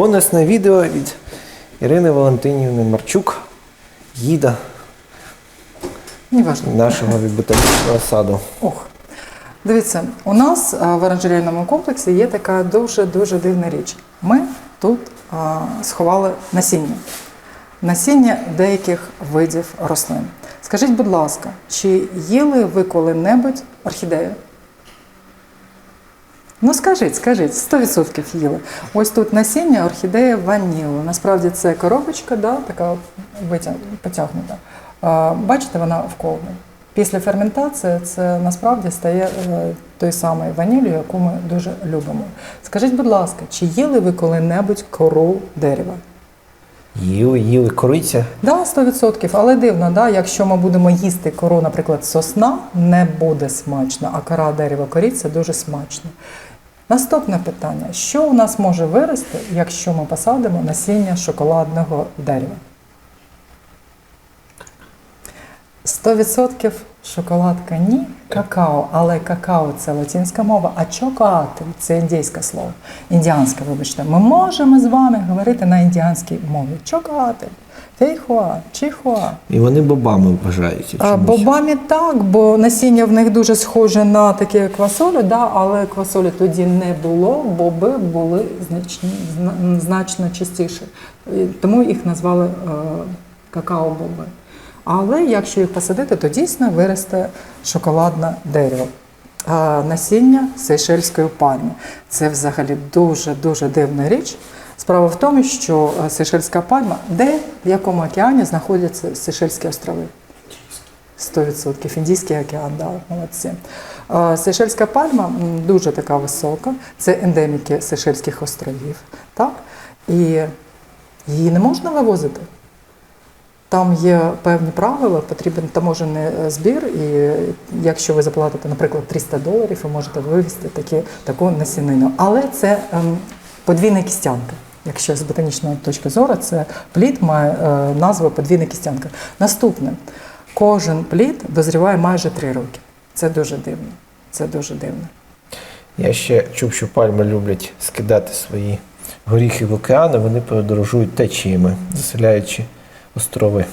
Бонусне відео від Ірини Валентинівни Марчук, гіда нашого від ботанічного саду. Ох. Дивіться, у нас в оранжерейному комплексі є така дуже-дуже дивна річ. Ми тут а, сховали насіння. Насіння деяких видів рослин. Скажіть, будь ласка, чи їли ви коли-небудь орхідею? Ну скажіть, скажіть, 100% їли. Ось тут насіння орхідея ванілу. Насправді це коробочка, да, така потягнута. Бачите, вона вколена. Після ферментації це насправді стає е, той самий ванілью, яку ми дуже любимо. Скажіть, будь ласка, чи їли ви коли-небудь кору дерева? Їли, їли кориця. Да, 100%. Але дивно, да, якщо ми будемо їсти кору, наприклад, сосна, не буде смачно, а кора дерева коріться дуже смачно. Наступне питання: що у нас може вирости, якщо ми посадимо насіння шоколадного дерева? 100% шоколадка ні, какао, але какао це латинська мова, а чокоати це індійське слово. Індіанське, вибачте. Ми можемо з вами говорити на індіанській мові. Чокоати, фейхуа, чихуа. І вони бобами вважаються. А, чомусь. Бобамі так, бо насіння в них дуже схоже на таке квасолю, да, але квасолі тоді не було, боби були значні, значно частіше. Тому їх назвали е, какао-боби. Але якщо їх посадити, то дійсно виросте шоколадне дерево. А насіння сейшельської пальми. Це взагалі дуже-дуже дивна річ. Справа в тому, що е, Сейшельська пальма, де в якому океані знаходяться Сейшельські острови? 100%. Індійський океан, да, молодці. Е, Сейшельська пальма дуже така висока. Це ендеміки Сейшельських островів. Так? І її не можна вивозити. Там є певні правила, потрібен таможений е, збір, і якщо ви заплатите, наприклад, 300 доларів, ви можете вивезти такі, таку насінину. Але це ем, подвійна кістянка. Якщо з ботанічної точки зору, це плід має е, назву подвійна кістянка. Наступне, кожен плід дозріває майже 3 роки. Це дуже дивно. Це дуже дивно. Я ще чув, що пальми люблять скидати свої горіхи в океани, вони подорожують течіями, заселяючи острови.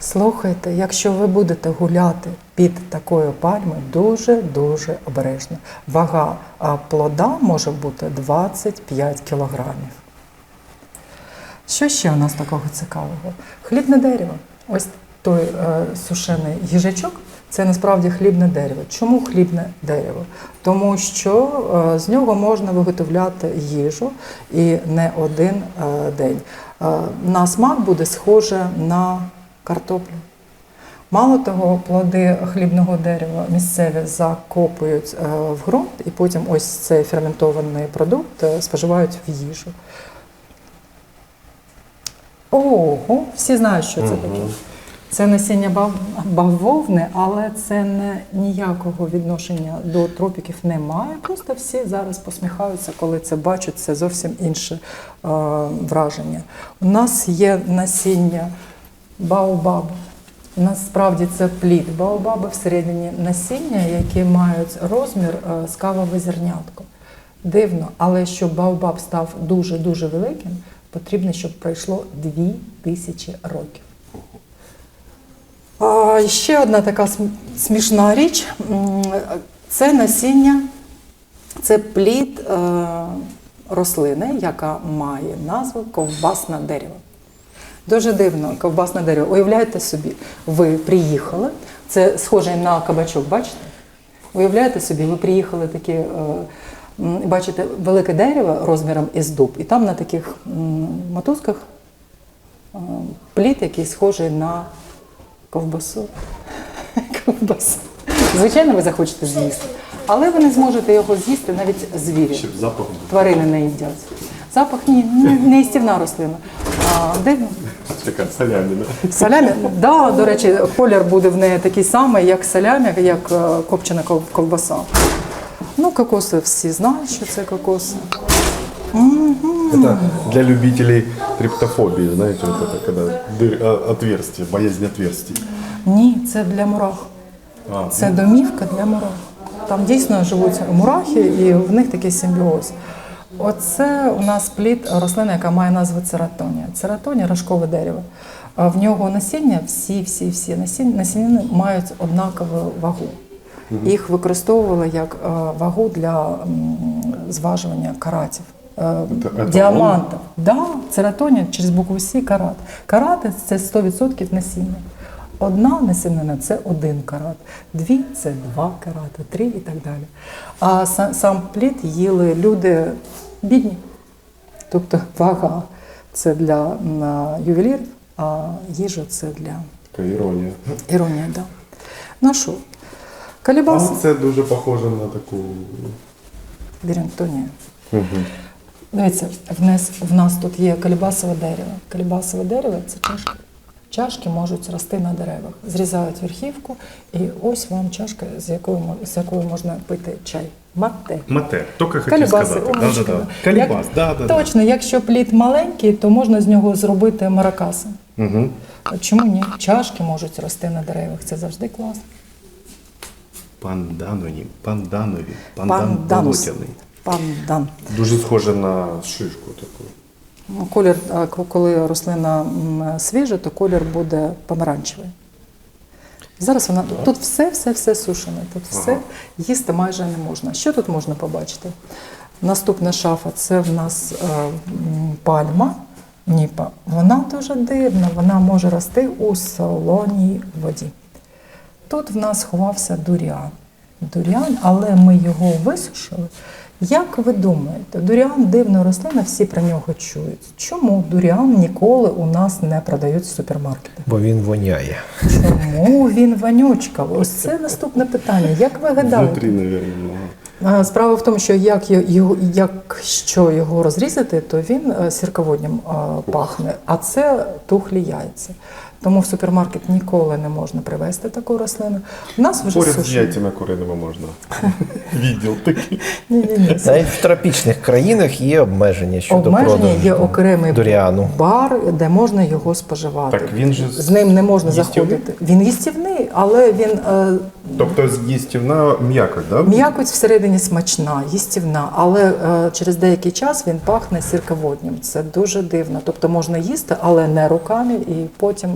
Слухайте, якщо ви будете гуляти під такою пальмою, дуже-дуже обережно. Вага плода може бути 25 кілограмів. Що ще у нас такого цікавого? Хлібне дерево. Ось той е, сушений їжачок це насправді хлібне дерево. Чому хлібне дерево? Тому що е, з нього можна виготовляти їжу і не один е, день. Е, на смак буде схоже на картоплю. Мало того, плоди хлібного дерева місцеві закопують е, в ґрунт і потім ось цей ферментований продукт е, споживають в їжу. Ого, всі знають, що це таке. Це насіння бав- бавовни, але це не ніякого відношення до тропіків немає. Просто всі зараз посміхаються, коли це бачать. Це зовсім інше е, враження. У нас є насіння баобабу. Насправді це плід баобаби всередині насіння, які мають розмір е, з кавове зернятко. Дивно, але щоб баобаб став дуже-дуже великим, потрібно, щоб пройшло 2000 років. А, ще одна така смішна річ це насіння, це плід е, рослини, яка має назву ковбасне дерево. Дуже дивно, ковбасне дерево. Уявляєте собі, ви приїхали, це схоже на кабачок, бачите? Уявляєте собі, ви приїхали такі, е, бачите, велике дерево розміром із дуб, і там на таких мотузках плід, який схожий на ковбасу. Ковбасу. Звичайно, ви захочете з'їсти, але ви не зможете його з'їсти навіть звірі. Ще запах був. Тварини не їдять. Запах ні, не, їстівна рослина. А, дивно. Така салямі, да? Салямі, да, до речі, колір буде в неї такий самий, як салямі, як е, копчена ков- ковбаса. Ну, кокоси всі знають, що це кокоси. Это для любителей триптофобии, знаете, вот это, когда дыр, а, отверстие, боязнь отверстий. Ні, це для мурах. А, Це домівка для мурах. Там дійсно живуть мурахи, і в них такий симбіоз. Оце у нас плід рослина, яка має назву цератонія. Цератонія рожкове дерево. А В нього насіння, всі, всі, всі насіння, насіння мають однакову вагу. Їх використовували як е, вагу для зважування каратів. е, еталон? Діамантів. Да, цератонія через букву Сі карат. Карати це 100% насіння. Одна насінина це один карат, дві це два карати, три і так далі. А са- сам плід їли люди бідні. Тобто вага це для ювелірів, а їжа це для Така іронія. іронія. Да. Ну що, А калібас це дуже похоже на таку. Вірінтонія. Угу. Дивіться, в нас, в нас тут є калібасове дерево. Калібасове дерево це чашки. Чашки можуть рости на деревах. Зрізають верхівку, і ось вам чашка, з якою, з якою можна пити чай. Мате. Мате, тільки хотів сказати. Калібас, Як- да, да, да. Точно, якщо плід маленький, то можна з нього зробити маракаси. Угу. Чому ні? Чашки можуть рости на деревах. Це завжди класно. Панданові, панданові, пандан Панданус. болотяний. Пандан. Дуже схоже на шишку таку. Ну, Колір, коли рослина свіжа, то колір буде помаранчевий. Зараз вона тут все, все, все сушене. Тут все їсти майже не можна. Що тут можна побачити? Наступна шафа це в нас е, пальма. Ніпа. Вона дуже дивна, вона може рости у солоній воді. Тут в нас ховався дуріан. Дуріан, але ми його висушили. Як ви думаєте, дуріан дивна рослина, всі про нього чують. Чому дуріан ніколи у нас не продають в супермаркетах? Бо він воняє. Чому він вонючка? Ось це наступне питання. Як ви гадаєте? Внутрі, мабуть, Справа в тому, що як його- якщо його розрізати, то він е, сірководням е, пахне, а це тухлі яйця. Тому в супермаркет ніколи не можна привезти таку рослину. У нас вже Поряд з сушені. яйцями куриними можна. Відділ такий. Ні, ні, ні. Навіть в тропічних країнах є обмеження щодо Обмеження продажу є окремий дуріану. бар, де можна його споживати. Так він же з ним не можна їстівний? заходити. Він їстівний, але він е, Тобто їстівна м'якоть, да? М'якоть всередині смачна, їстівна, але е, через деякий час він пахне сірководнім. Це дуже дивно. Тобто можна їсти, але не руками і потім.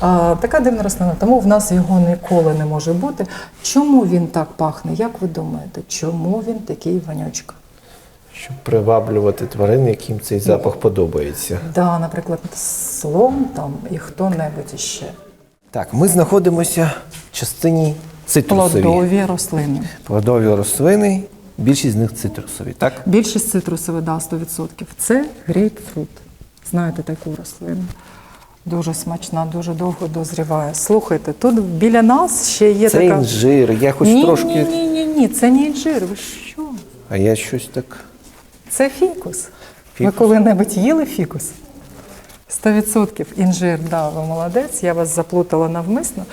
А, така дивна рослина, тому в нас його ніколи не може бути. Чому він так пахне? Як ви думаєте, чому він такий вонючка? Щоб приваблювати тварин, яким цей запах подобається. Да, наприклад, слон там і хто-небудь іще. Так, ми знаходимося в частині цитрусовій. Плодові рослини. Плодові рослини, більшість з них цитрусові, так? Більшість цитрусових, да, 100%. Це грейпфрут. Знаєте таку рослину. Дуже смачна, дуже довго дозріває. Слухайте, тут біля нас ще є Це така. інжир, я хоч ні, трошки. ні, ні, ні, ні, це не інжир. Ви що? А я щось так. Це фікус. Ви коли-небудь їли фікус? 100% інжир, да, ви молодець, я вас заплутала навмисно.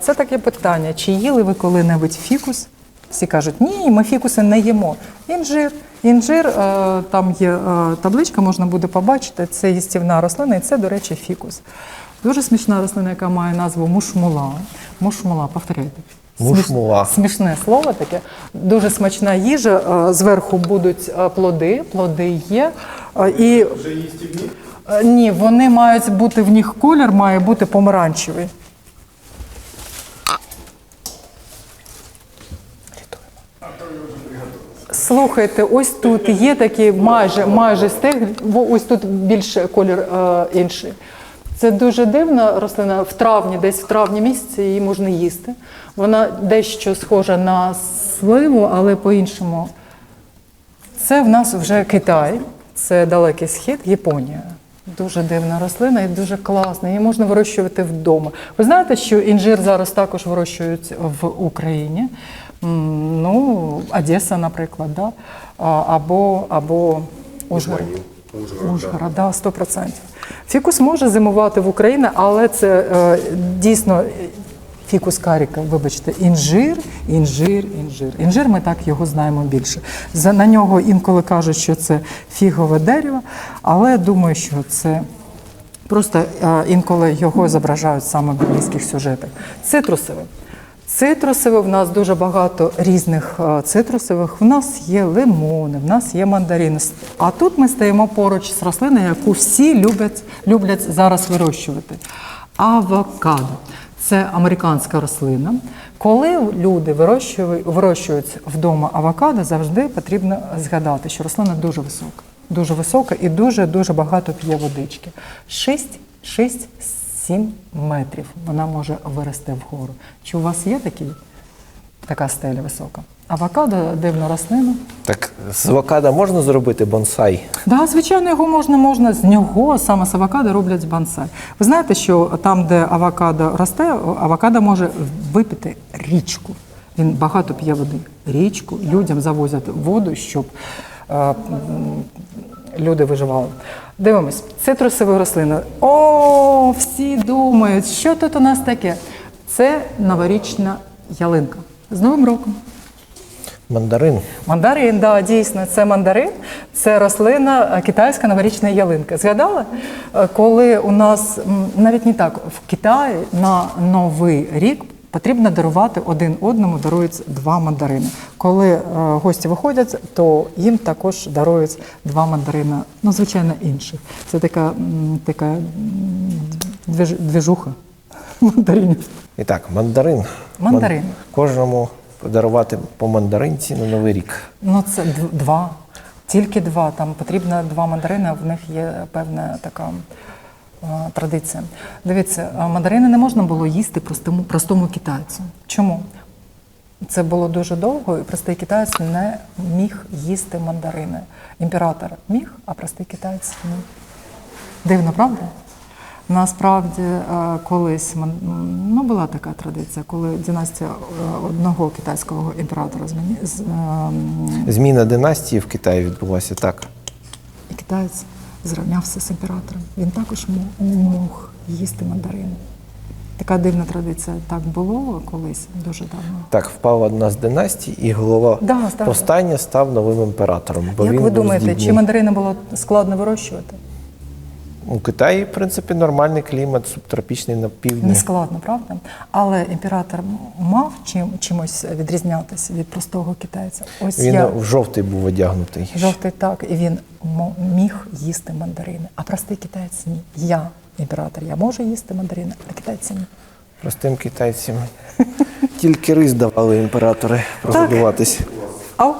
Це таке питання: чи їли ви коли-небудь фікус? Всі кажуть, ні, ми фікуси не їмо. Інжир. Інжир, е, там є е, табличка, можна буде побачити, це їстівна рослина, і це, до речі, фікус. Дуже смішна рослина, яка має назву мушмула. Мушмула, повторяйте. Мушмула. Смішне слово таке. Дуже смачна їжа. е, Зверху будуть плоди, плоди є. І Вже їстівні? Ні, вони мають бути в них колір має бути помаранчевий. Слухайте, ось тут є такі майже майже стег, во- ось тут більше колір е, інший. Це дуже дивна рослина. В травні, десь в травні місяці її можна їсти. Вона дещо схожа на сливу, але по-іншому. Це в нас вже Китай, це далекий схід, Японія. Дуже дивна рослина і дуже класна. Її можна вирощувати вдома. Ви знаєте, що інжир зараз також вирощують в Україні. Ну, Одеса, наприклад, да? Або, або Ужгород. Ужгород, да, 100%. Фікус може зимувати в Україні, але це е, дійсно фікус каріка, вибачте, інжир, інжир, інжир. Інжир, ми так його знаємо більше. На нього інколи кажуть, що це фігове дерево, але думаю, що це просто е, інколи його зображають саме в біблійських сюжетах. Цитрусове. Цитрусові в нас дуже багато різних е, цитрусових. В нас є лимони, в нас є мандарини. А тут ми стоїмо поруч з рослиною, яку всі люблять, люблять зараз вирощувати. Авокадо. Це американська рослина. Коли люди вирощують, вирощують вдома авокадо, завжди потрібно згадати, що рослина дуже висока. Дуже висока і дуже-дуже багато п'є водички. 6-7 метрів вона може вирости вгору. Чи у вас є такі, така стеля висока? Авокадо дивна рослина. Так, з авокадо можна зробити бонсай? Да, звичайно, його можна, можна з нього саме з авокадо роблять бонсай. Ви знаєте, що там, де авокадо росте, авокадо може випити річку. Він багато п'є води. Річку людям завозять воду, щоб люди виживали. Дивимось, цитрусові рослини. О, всі думають, що тут у нас таке? Це новорічна ялинка. З Новим роком! Мандарин. Мандарин, да, дійсно, це мандарин, це рослина е, китайська новорічна ялинка. Згадали, Е, коли у нас навіть не так в Китаї на новий рік потрібно дарувати один одному, дарують два мандарини. Коли е, гості виходять, то їм також дарують два мандарини, ну звичайно інших. Це така, така движуха мандаринів. І так, мандарин. Мандарин. Ман- Кожному подарувати по мандаринці на Новий рік. Ну, це два. Тільки два. Там потрібно два мандарини, в них є певна така е, традиція. Дивіться, е, мандарини не можна було їсти простому, простому китайцю. Чому? Це було дуже довго, і простий китаєць не міг їсти мандарини. Імператор міг, а простий китаєць ні. Дивно, правда? Насправді, е, колись ну, була така традиція, коли династія одного китайського імператора зміні, з, ем, Зміна династії в Китаї відбулася так. і китаєць зрівнявся з імператором. Він також мо- мог їсти мандарини. Така дивна традиція. Так було колись дуже давно. Так, впала одна з династій, і голова Да, да, повстання став новим імператором. Бо Як він ви думаєте, здібний. чи мандарини було складно вирощувати? У Китаї, в принципі, нормальний клімат, субтропічний на півдні. Не складно, правда? Але імператор мав чим, чимось відрізнятися від простого китайця. Ось Він я в жовтий був одягнутий. жовтий так, і він мо- міг їсти мандарини. А простий китаєць ні. Я імператор, я можу їсти мандарини, а китайці ні. Простим китайцям. Тільки рис давали імператори прогодуватись. Ау?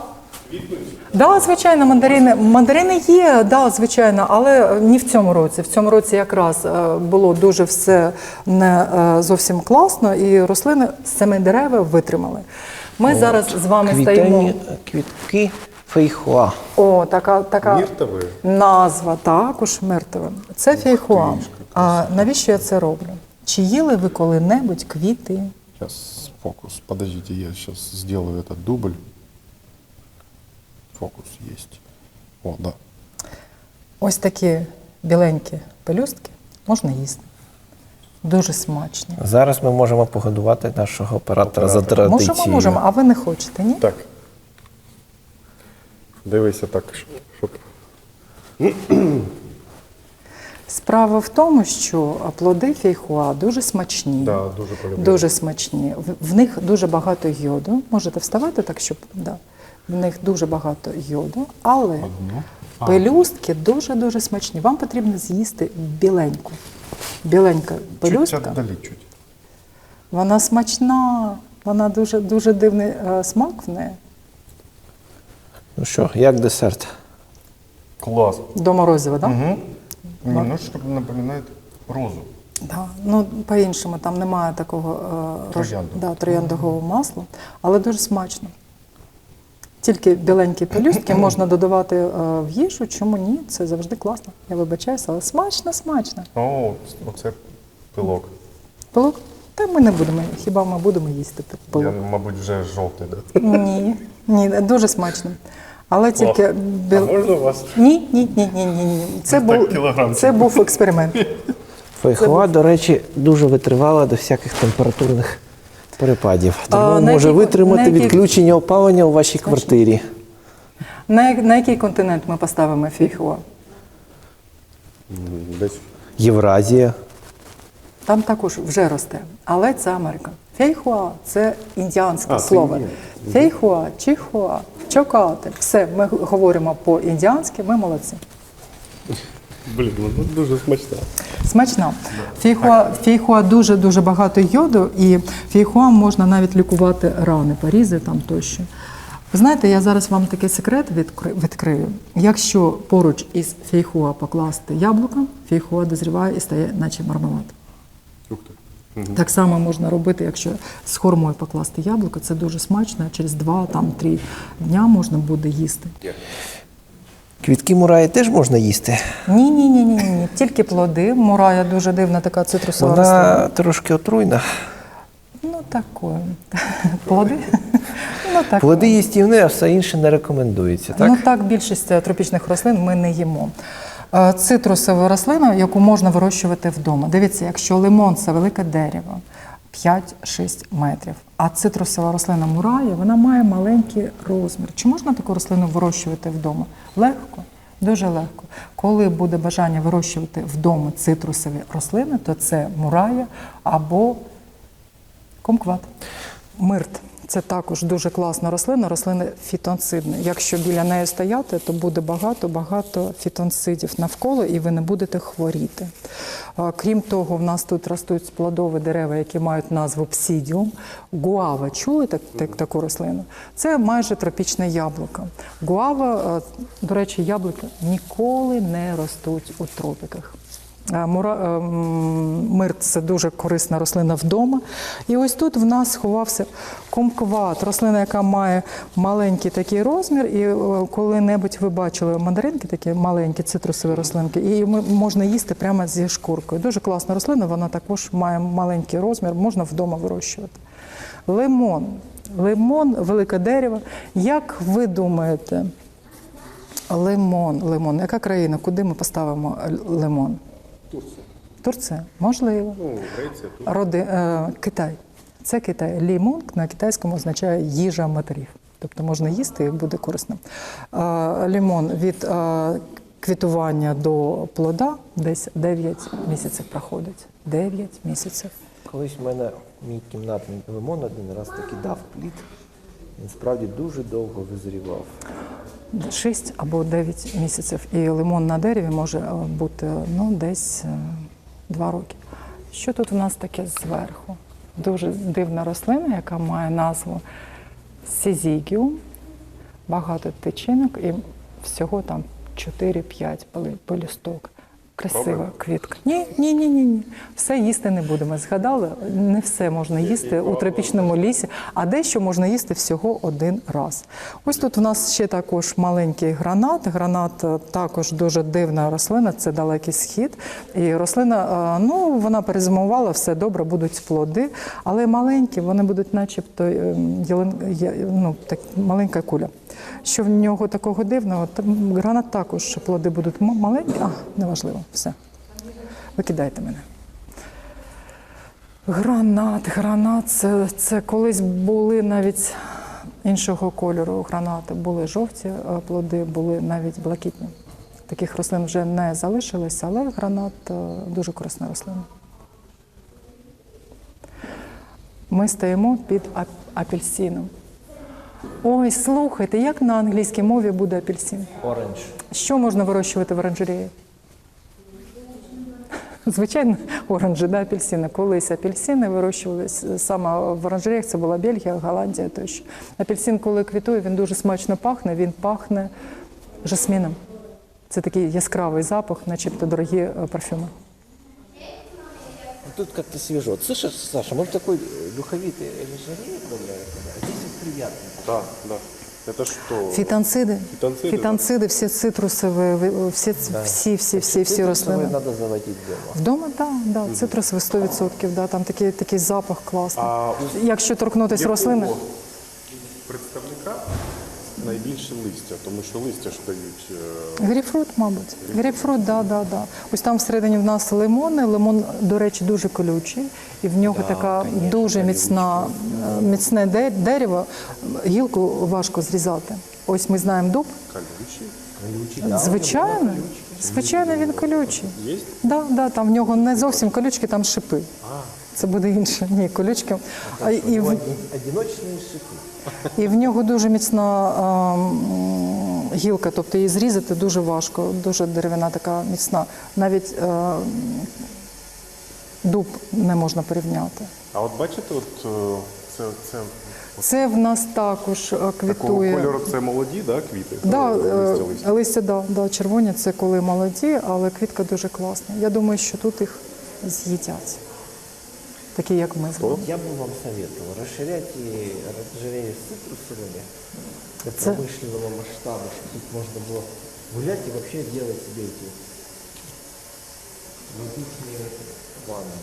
Да, звичайно, мандарини. Мандарини є, да, звичайно, але не в цьому році. В цьому році якраз е, було дуже все не е, зовсім класно, і рослини самі дерева витримали. Ми зараз з вами стоїмо. Квітені квітки фейхуа. О, така, така назва також мертве. Це фейхуа. А навіщо я це роблю? Чи їли ви коли-небудь квіти? Сейчас фокус. Подождите, я сейчас сделаю этот дубль. Фокус есть. О, да. Ось такі біленькі пелюстки можна їсти. Дуже смачні. Зараз ми можемо погодувати нашого оператора за традицією. Можемо, можемо, а ви не хочете, ні? Так. Дивися так, щоб. Справа в тому, що плоди фейхуа дуже смачні. Да, дуже. Дуже смачні. В, в них дуже багато йоду. Можете вставати так, щоб да. В них дуже багато йоду, але пелюстки дуже-дуже смачні. Вам потрібно з'їсти біленьку. Біленька Чуть пелюстка. чуть. Вона смачна, вона дуже дуже дивний е, смак в неї. Ну що, як десерт? Класс. До морозива, так? Да? Угу. Немножечко напоминает розу. Да. Ну, по-іншому, там немає такого е, роз- Троянду. да, трояндового масла, але дуже смачно. Тільки біленькі пелюстки можна додавати е, в їжу, чому ні? Це завжди класно. Я вибачаюся, але смачно, смачно. О, оце пилок. Пилок? Та ми не будемо. Хіба ми будемо їсти п- Я, мабуть, вже жовтий, да? Ні, ні, дуже смачно. Але тільки біл... можна у вас? Ні, ні, ні, ні, ні, ні. Це Так, був, кілограмчик. це був експеримент. Фейхуа, до речі, дуже витривала до всяких температурних перепадів. Тому А, може який- витримати який- відключення опалення у вашій квартирі. На, на який континент ми поставимо фіхуа? Десь. Євразія. Там також вже росте, але це Америка. Фейхуа це індіанське А, слово. Фейхуа, чихуа, чокати. Все, ми говоримо по-індіанськи, ми молодці. Блін, ну дуже смачно. Смачно. Фейхуа, фейхуа дуже дуже багато йоду, і фейхуа можна навіть лікувати рани, порізи там тощо. Ви знаєте, я зараз вам такий секрет відкрию. Якщо поруч із фейхуа покласти яблуко, фейхуа дозріває і стає, наче мармелад. Ух ти. Так само можна робити, якщо з хормою покласти яблуко, це дуже смачно. Через 2-3 дня можна буде їсти. Квітки мураї теж можна їсти. Ні, ні, ні, ні, ні. Тільки плоди. Мурая дуже дивна така цитрусова рослина. Вона трошки отруйна. Ну, такое. Плоди? Ну, так. Плоди їстівне, а все інше не рекомендується. Так? Ну так, більшість е, тропічних рослин ми не їмо. Е, Цитрусова рослина, яку можна вирощувати вдома. Дивіться, якщо лимон це велике дерево, 5-6 метрів, а цитрусова рослина мурая, вона має маленький розмір. Чи можна таку рослину вирощувати вдома? Легко. Дуже легко. Коли буде бажання вирощувати вдома цитрусові рослини, то це мурая або комкват. Мирт. Це також дуже класна рослина, рослина фітонцидна. Якщо біля неї стояти, то буде багато-багато фітонцидів навколо, і ви не будете хворіти. Крім того, в нас тут ростуть плодові дерева, які мають назву псідіум. Гуава. Чули так, так, таку рослину? Це майже тропічне яблуко. Гуава, е, до речі, яблука ніколи не ростуть у тропіках. Е, е, м, мирт це дуже корисна рослина вдома. І ось тут в нас сховався кумкват, рослина, яка має маленький такий розмір. І е, коли-небудь ви бачили мандаринки, такі маленькі цитрусові рослинки, і можна їсти прямо зі шкуркою. Дуже класна рослина, вона також має маленький розмір, можна вдома вирощувати. Лимон. Лимон, велике дерево. Як ви думаєте, лимон, лимон, яка країна, куди ми поставимо лимон? Турція. Турція, можливо. Ну, Греція, тут. Роди, е, Китай. Це Китай. Лімон на китайському означає їжа матерів. Тобто можна їсти і буде корисно. Е, лімон від е, квітування до плода десь 9 місяців проходить. 9 місяців. Колись в мене мій кімнатний лимон один раз таки дав плід. Він справді дуже довго визрівав. 6 або 9 місяців. І лимон на дереві може е, бути ну, десь 2 роки. Що тут у нас таке зверху? Дуже дивна рослина, яка має назву Сізігіум. Багато тичинок і всього там 4-5 пели- пелюсток. Красива квітка. Ні, ні, ні, ні, ні. Все їсти не будемо. Згадали, не все можна їсти у тропічному лісі, а дещо можна їсти всього один раз. Ось тут у нас ще також маленький гранат. Гранат е, також дуже дивна рослина, це далекий схід. І рослина, е, ну вона перезимувала, все добре, будуть плоди, але маленькі, вони будуть, начебто, е, ну, так, маленька куля. Що в нього такого дивного? Гранат також плоди будуть маленькі, а неважливо, все. Викидайте мене. Гранат, гранат, це, це колись були навіть іншого кольору гранати. Були жовті е, плоди, були навіть блакитні. Таких рослин вже не залишилося, але гранат е, дуже корисна рослина. Ми стоїмо під ап- апельсином. Ой, слухайте, як на англійській мові буде апельсин? Оранж. Що можна вирощувати в оранжереї? Звичайно, оранжі, да, апельсини. Колись апельсини вирощувалися саме в оранжереях, це була Бельгія, Голландія тощо. Апельсин, коли квітує, він дуже смачно пахне, він пахне жасміном. Це такий яскравий запах, начебто дорогі е, парфюми Тут как-то свежо. Вот Слышишь, Саша, может такой э, духовитый оранжереи появляется, да? а здесь вот приятно. Да, да. Это что? Фітонциди. Фітонциди, Фітонциди, всі цитрусові, ви- всі, всі, всі, всі, всі рослини. Надо заводить дома. Вдома, так, да, да, цитрусові 100%, да, там такий, такий запах класний. А у Якщо торкнутися рослини, якого представника найбільше листя, тому що листя ж дають. е, грейпфрут, мабуть. Грейпфрут, да, да, да. Ось там всередині в нас лимони. Лимон, до речі, дуже колючий, і в нього така дуже міцна, е, міцне дерево. Гілку важко зрізати. Ось ми знаємо дуб. Колючі. Звичайно, звичайно, він колючий. Є? Да, да, там в нього не зовсім колючки, там шипи. Це буде інше. Ні, колючки. А, і, в, і в нього дуже міцна а, гілка, тобто її зрізати дуже важко, дуже деревина така міцна. Навіть а, дуб не можна порівняти. А от бачите, от е, це, це Це в нас також е, такого квітує. кольору це молоді, да, квіти? Да, Е, листя, листя. листя, да, да, червоні це коли молоді, але квітка дуже класна. Я думаю, що тут їх з'їдять Такі, як ми з вами. Я бы вам советовал расширять и оранжереи с цитрусовыми до Це- промышленного масштаба, чтобы тут можно было гулять и вообще делать себе эти воздушные ванны.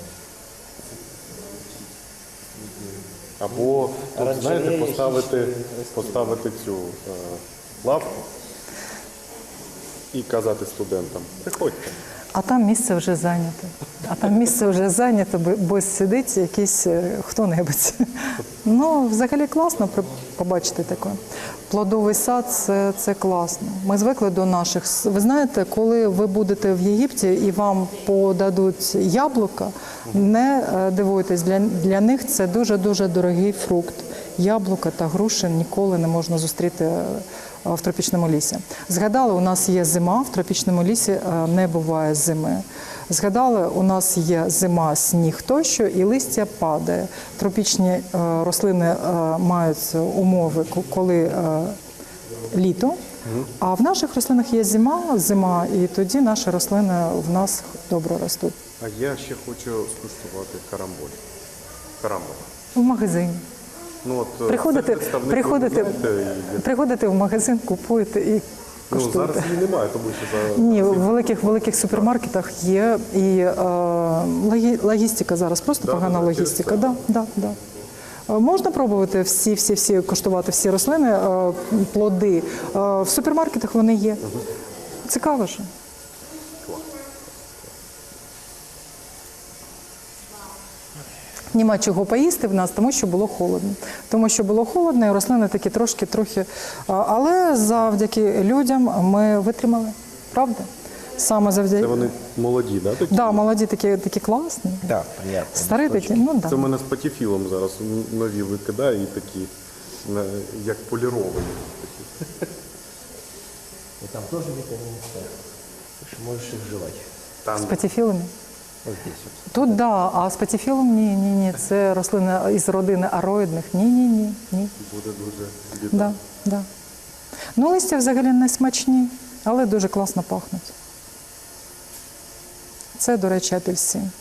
Або тут, Оранжереї, знаєте, поставити, хищні рослини. поставити цю е, лавку і казати студентам, приходьте. А там місце вже зайняте. А там місце вже зайняте, бо- сидить якийсь е, хто-небудь. Ну, взагалі класно побачити таке. Плодовий сад це, це класно. Ми звикли до наших. Ви знаєте, коли ви будете в Єгипті і вам подадуть яблука, не е, дивуйтесь, для, для них це дуже-дуже дорогий фрукт. Яблука та груші ніколи не можна зустріти е, в тропічному лісі. Згадали, у нас є зима, в тропічному лісі е, не буває зими. Згадали, у нас є зима, сніг тощо, і листя падає. Тропічні е, рослини е, мають умови, коли е, літо. А в наших рослинах є зима, зима, і тоді наші рослини в нас добре ростуть. А я ще хочу скуштувати карамболь. Карамболь. В магазині. Ну, от, е, Приходите, приходите, і- приходите в магазин, купуєте і Ну, зараз її немає, тому що за Ні, в великих великих супермаркетах є і е, логістика зараз просто Да, погана да, логістика. Да, да, да. Е, Можна пробувати всі, всі, всі коштувати всі рослини, е, плоди. В супермаркетах вони є. Цікаво ж. Нема чого поїсти в нас, тому що було холодно. Тому що було холодно, і рослини такі трошки, трохи. Але завдяки людям ми витримали. Правда? Саме завдяки. Це вони молоді, да? Такі? Да, молоді такі, такі класні. Да, понятно. Старі такі, ну так. Це Да. в мене з патіфілом зараз нові викидає і такі, як поліровані. Там тоже витамин С. Что можешь их. Там З патіфілами. Вот здесь. Тут да, а з патіфілом ні, ні, ні. Це рослини із родини ароїдних. Ні, ні, ні, ні. буде дуже біда. Да, да. Ну, листя взагалі не смачні, але дуже класно пахнуть. Це, до речі, апельсин.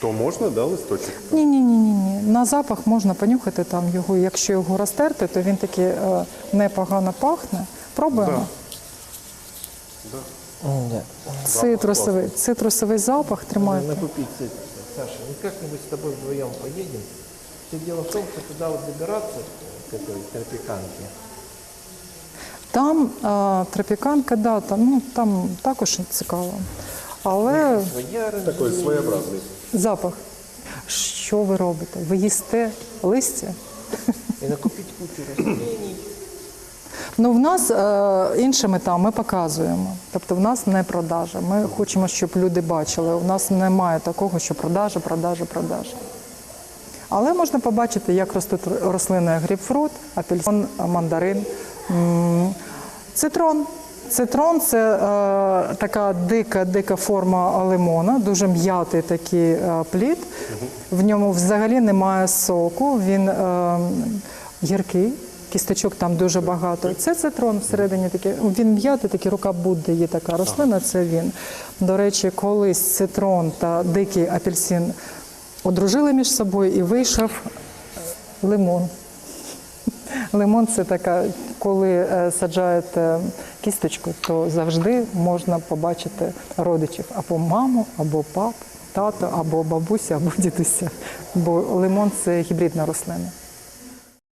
То можна, да, листочок? Ні, ні, ні, ні, ні. На запах можна понюхати там його. Якщо його розтерти, то він таки е, непогано пахне. Пробуємо. М, Да. Цитрусовий, цитрусовий запах Надо тримайте. накупить цитрусов. Саша, ну как-нибудь с тобой вдвоем поедем. Все дело в том, что туда вот добираться, к этой тропиканке, Там е, тропіканка, да, там, ну, там також цікаво. Але своя Такий своєобразний. запах. Що ви робите? Ви їсте листя? и накупить кучу растений. Ну, в нас е, інша мета, ми показуємо. Тобто в нас не продажа. Ми хочемо, щоб люди бачили. У нас немає такого, що продажа, продажа, продажа. Але можна побачити, як ростуть рослини грейпфрут, апельсин, мандарин, цитрон. Цитрон це е, така дика, дика форма лимона, дуже м'ятий такий е, плід. В ньому взагалі немає соку, він е, гіркий, кісточок там дуже багато. Це цитрон всередині такий. Він м'ятий, такий рука Будди є така рослина, це він. До речі, колись цитрон та дикий апельсин одружили між собою і вийшов лимон. Лимон це така, коли е, саджаєте кісточку, то завжди можна побачити родичів або маму, або пап, тато, або бабуся, або дідуся. Бо лимон це гібридна рослина.